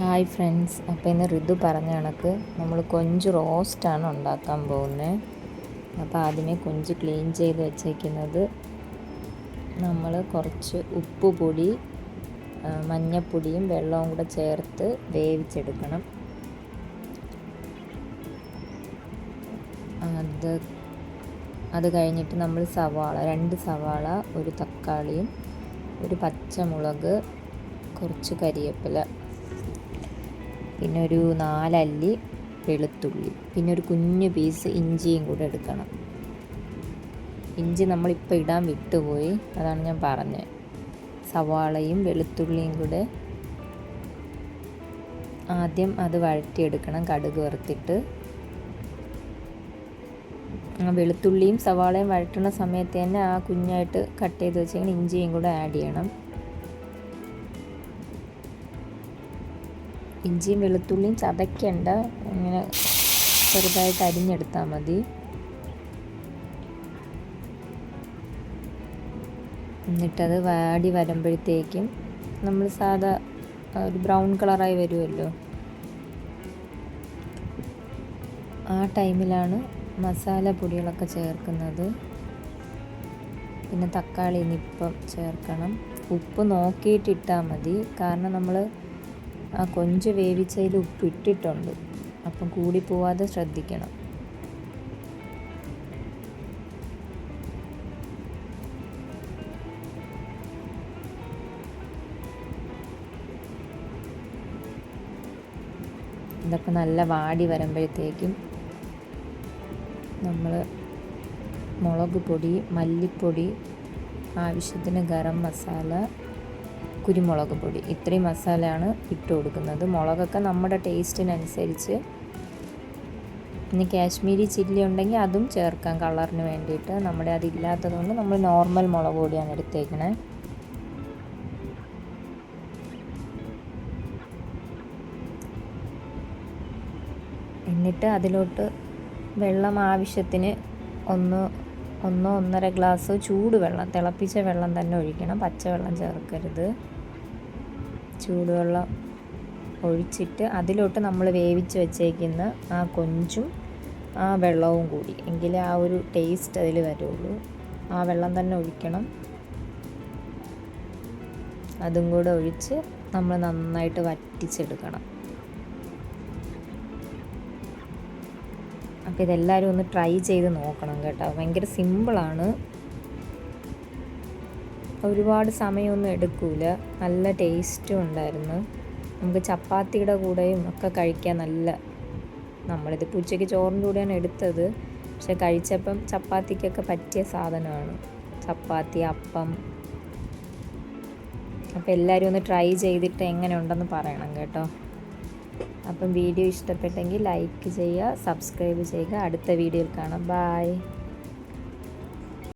Hi friends. അപ്പോൾ ഇന്ന് ഋതു പറഞ്ഞ കണക്ക് നമ്മൾ കൊഞ്ച് റോസ്റ്റാണ് ഉണ്ടാക്കാൻ പോകുന്നത് അപ്പോൾ ആദ്യമേ കൊഞ്ച് ക്ലീൻ ചെയ്ത് വെച്ചേക്കുന്നത് നമ്മൾ കുറച്ച് ഉപ്പുപൊടി മഞ്ഞപ്പൊടിയും വെള്ളവും കൂടെ ചേർത്ത് വേവിച്ചെടുക്കണം. അത് അത് കഴിഞ്ഞിട്ട് നമ്മൾ സവാള രണ്ട് സവാള ഒരു തക്കാളിയും ഒരു പച്ചമുളക് കുറച്ച് കരിയേപ്പില പിന്നെ ഒരു നാലല്ലി വെളുത്തുള്ളി പിന്നെ ഒരു കുഞ്ഞു പീസ് ഇഞ്ചിയും കൂടെ എടുക്കണം. ഇഞ്ചി നമ്മളിപ്പോൾ ഇടാൻ വിട്ടുപോയി അതാണ് ഞാൻ പറഞ്ഞത് സവാളയും വെളുത്തുള്ളിയും കൂടെ ആദ്യം അത് വഴറ്റിയെടുക്കണം കടുക് വറുത്തിട്ട്. വെളുത്തുള്ളിയും സവാളയും വഴറ്റുന്ന സമയത്ത് തന്നെ ആ കുഞ്ഞായിട്ട് കട്ട് ചെയ്ത് വെച്ചാൽ ഇഞ്ചിയും കൂടെ ആഡ് ചെയ്യണം. ഇഞ്ചിയും വെളുത്തുള്ളിയും ചതയ്ക്കണ്ട. ഇങ്ങനെ ചെറുതായിട്ട് അരിഞ്ഞെടുത്താൽ മതി. എന്നിട്ടത് വാടി വരുമ്പോഴത്തേക്കും നമ്മൾ സാധാ ഒരു ബ്രൗൺ കളറായി വരുമല്ലോ ആ ടൈമിലാണ് മസാല പൊടികളൊക്കെ ചേർക്കുന്നത്. പിന്നെ തക്കാളി ഇനിയിപ്പം ചേർക്കണം. ഉപ്പ് നോക്കിയിട്ട് ഇട്ടാൽ മതി. കാരണം നമ്മൾ ആ കൊഞ്ച് വേവിച്ചതിൽ ഉപ്പ് ഇട്ടിട്ടുണ്ട്. അപ്പം കൂടി പോവാതെ ശ്രദ്ധിക്കണം. ഇതൊക്കെ നല്ല വാടി വരുമ്പോഴത്തേക്കും നമ്മൾ മുളക് പൊടി മല്ലിപ്പൊടി ആവശ്യത്തിന് ഗരം മസാല കുരുമുളക് പൊടി. ഇത്രയും മസാലയാണ് ഇട്ട് കൊടുക്കുന്നത്. മുളകൊക്കെ നമ്മുടെ ടേസ്റ്റിനനുസരിച്ച് ഇനി കാശ്മീരി ചില്ലി ഉണ്ടെങ്കിൽ അതും ചേർക്കാം കളറിന് വേണ്ടിയിട്ട്. നമ്മുടെ അതില്ലാത്തതുകൊണ്ട് നമ്മൾ നോർമൽ മുളക് പൊടിയാണ് എടുത്തേക്കണേ. എന്നിട്ട് അതിലോട്ട് വെള്ളം ആവശ്യത്തിന് ഒന്ന് ഒന്നോ ഒന്നര ഗ്ലാസ് ചൂടുവെള്ളം തിളപ്പിച്ച വെള്ളം തന്നെ ഒഴിക്കണം. പച്ചവെള്ളം ചേർക്കരുത്. ചൂടുവെള്ളം ഒഴിച്ചിട്ട് അതിലോട്ട് നമ്മൾ വേവിച്ച് വെച്ചേക്കുന്ന ആ കൊഞ്ചും ആ വെള്ളവും കൂടി. എങ്കിലേ ആ ഒരു ടേസ്റ്റ് അതിൽ വരുള്ളൂ. ആ വെള്ളം തന്നെ ഒഴിക്കണം. അതും കൂടെ ഒഴിച്ച് നമ്മൾ നന്നായിട്ട് വറ്റിച്ചെടുക്കണം. അപ്പോൾ ഇതെല്ലാവരും ഒന്ന് ട്രൈ ചെയ്ത് നോക്കണം കേട്ടോ. ഭയങ്കര സിമ്പിളാണ് ഒരുപാട് സമയമൊന്നും എടുക്കൂല. നല്ല ടേസ്റ്റും ഉണ്ടായിരുന്നു. നമുക്ക് ചപ്പാത്തിയുടെ കൂടെയും ഒക്കെ കഴിക്കാൻ നല്ല നമ്മളിതിപ്പോൾ ഉച്ചയ്ക്ക് ചോറിന്റെ കൂടെയാണ് എടുത്തത്. പക്ഷെ കഴിച്ചപ്പം ചപ്പാത്തിക്കൊക്കെ പറ്റിയ സാധനമാണ്. ചപ്പാത്തി അപ്പം. അപ്പോൾ എല്ലാവരും ഒന്ന് ട്രൈ ചെയ്തിട്ട് എങ്ങനെ ഉണ്ടെന്ന് പറയണം കേട്ടോ. അപ്പം വീഡിയോ ഇഷ്ടപ്പെട്ടെങ്കിൽ ലൈക്ക് ചെയ്യുക സബ്സ്ക്രൈബ് ചെയ്യുക. അടുത്ത വീഡിയോയിൽ കാണാം. ബായ്.